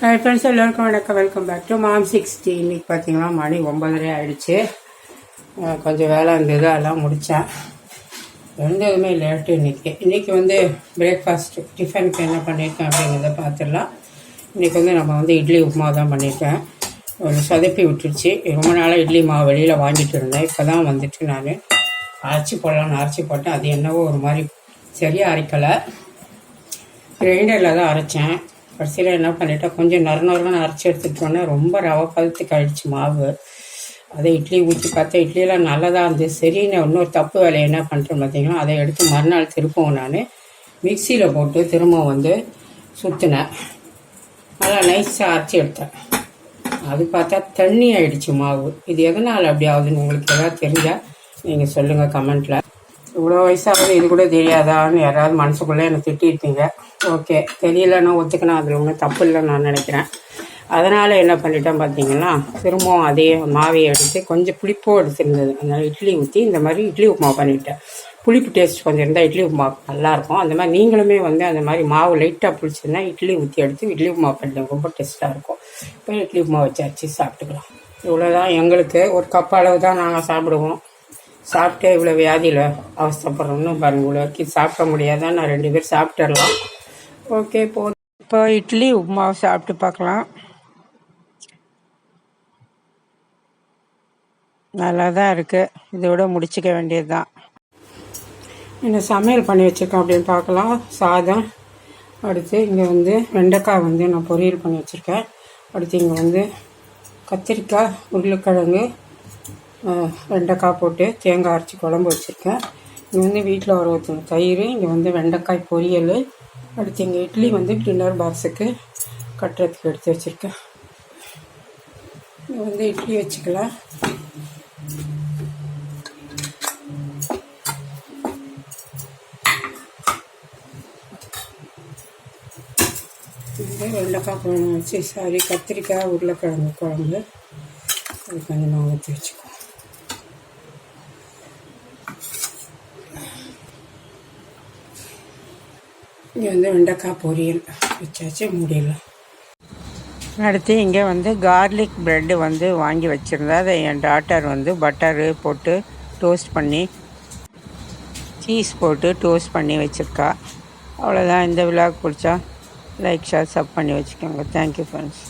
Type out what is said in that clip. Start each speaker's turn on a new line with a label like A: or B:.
A: Friends எல்லோருக்கும் வணக்கம். Welcome back to mom sixty இன்னைக்கு பார்த்தீங்கன்னா மணி ஒம்பதரை ஆயிடுச்சு. கொஞ்சம் வேலை இருந்தது அதெல்லாம் முடித்தேன் எதுவுமே லேட்டு இன்றைக்கி இன்றைக்கி வந்து பிரேக்ஃபாஸ்ட்டு டிஃபனுக்கு என்ன பண்ணியிருக்கேன் அப்படிங்கிறத பார்த்துடலாம் இன்றைக்கி வந்து நம்ம வந்து இட்லி உப்புமா தான் பண்ணியிருக்கேன் ஒரு சதுப்பி விட்டுருச்சு. ரொம்ப நாளாக இட்லி மாவு வெளியில் வாங்கிட்டு இருந்தேன். இப்போ தான் வந்துட்டு நான். அரைச்சி போடலான்னு அரைச்சி போட்டேன். அது என்னவோ ஒரு மாதிரி சரியாக அரைக்கலை. கிரைண்டரில் தான் அரைச்சேன். கடைசியில் என்ன பண்ணிட்டேன் கொஞ்சம் நறு நறுன்னு அரைச்சி எடுத்துட்டோன்னே ரொம்ப ரவை பழுத்துக்கு ஆயிடுச்சு மாவு. அதை இட்லி ஊற்றி பார்த்தா இட்லியெல்லாம் நல்லதாக இருந்துச்சு சரி நான் இன்னொரு தப்பு வேலையை என்ன பண்ணுறேன் பார்த்தீங்கன்னா அதை எடுத்து மறுநாள் திருப்பவும் நான். மிக்சியில் போட்டு திரும்ப வந்து சுற்றினேன் நல்லா நைஸாக அரைச்சி எடுத்தேன். அது பார்த்தா தண்ணி ஆயிடுச்சு மாவு. இது எதனால் அப்படி ஆகுதுன்னு உங்களுக்கு எதாவது தெரிஞ்சால் நீங்கள் சொல்லுங்கள் கமெண்ட்டில் இவ்வளோ வயசாகுது இது கூட தெரியாதான்னு யாராவது மனசுக்குள்ளே என்னை திட்டிருப்பீங்க. ஓகே தெரியலன்னா ஒத்துக்கணும் அதில் ஒன்றும் தப்பு இல்லைன்னு நான் நினைக்கிறேன். அதனால் என்ன பண்ணிட்டேன் பார்த்தீங்கன்னா திரும்பவும் அதே மாவையை எடுத்து கொஞ்சம் புளிப்பும் எடுத்துருந்தது. அதனால் இட்லி ஊற்றி இந்த மாதிரி இட்லி உப்புமா பண்ணிட்டேன். புளிப்பு டேஸ்ட் கொஞ்சம் இருந்தால் இட்லி உப்புமா நல்லாயிருக்கும். அந்த மாதிரி நீங்களுமே வந்து அந்த மாதிரி மாவு லைட்டாக புளிச்சிருந்தா இட்லி ஊற்றி எடுத்து இட்லி உப்புமா பண்ணுங்க ரொம்ப டேஸ்ட்டாக இருக்கும். இப்போ இட்லி உப்புமா வச்சு அரைச்சி சாப்பிட்டுக்கலாம். இவ்வளோதான் எங்களுக்கு ஒரு கப் அளவு தான் நாங்கள் சாப்பிடுவோம். சாப்பிட்டே இவ்வளோ வியாதியில் அவஸ்தைப்படுறோம்னு பாருங்க இவ்வளோ சாப்பிட முடியாதான் நான் ரெண்டு பேர் சாப்பிட்டுடலாம். ஓகே போதும். இப்போ இட்லி உப்புமாவை சாப்பிட்டு பார்க்கலாம். நல்லா தான் இருக்குது இதோட முடிச்சிக்க வேண்டியது தான் என்ன சமையல் பண்ணி வச்சுருக்கேன் அப்படின்னு பார்க்கலாம். சாதம். அடுத்து இங்கே வந்து வெண்டைக்காய் வந்து நான் பொரியல் பண்ணி வச்சுருக்கேன். அடுத்து இங்கே வந்து கத்திரிக்காய் உருளைக்கிழங்கு வெண்டைக்காய் போட்டு தேங்காய் அரைச்சி குழம்பு வச்சுருக்கேன். இங்கே வந்து வீட்டில் ஒரு ஒருத்தங்க தயிர் இங்கே வந்து வெண்டைக்காய் பொரியல் அடுத்து இங்கே இட்லி வந்து டின்னர் பாக்ஸுக்கு கட்டுறதுக்கு எடுத்து வச்சுருக்கேன். இங்கே வந்து இட்லி வச்சுக்கலாம். இந்த வெண்டைக்காய் குழம்பு வச்சு சாரி கத்திரிக்காய் உருளைக்கிழங்கு குழம்பு அது கொஞ்சமாக ஊற்றி வச்சுக்கோ இங்கே வந்து வெண்டைக்காய் பொரியல் வச்சாச்சு முடியலாம் அடுத்து இங்கே வந்து கார்லிக் ப்ரெட்டு வந்து வாங்கி வச்சுருந்தா அதை என் டாட்டர் வந்து பட்டரு போட்டு டோஸ்ட் பண்ணி சீஸ் போட்டு டோஸ்ட் பண்ணி வச்சுருக்கா. அவ்வளோதான் இந்த விழாவுக்கு பிடிச்சா லைக் ஷேர் சப் பண்ணி வச்சுக்கோங்க. Thank you friends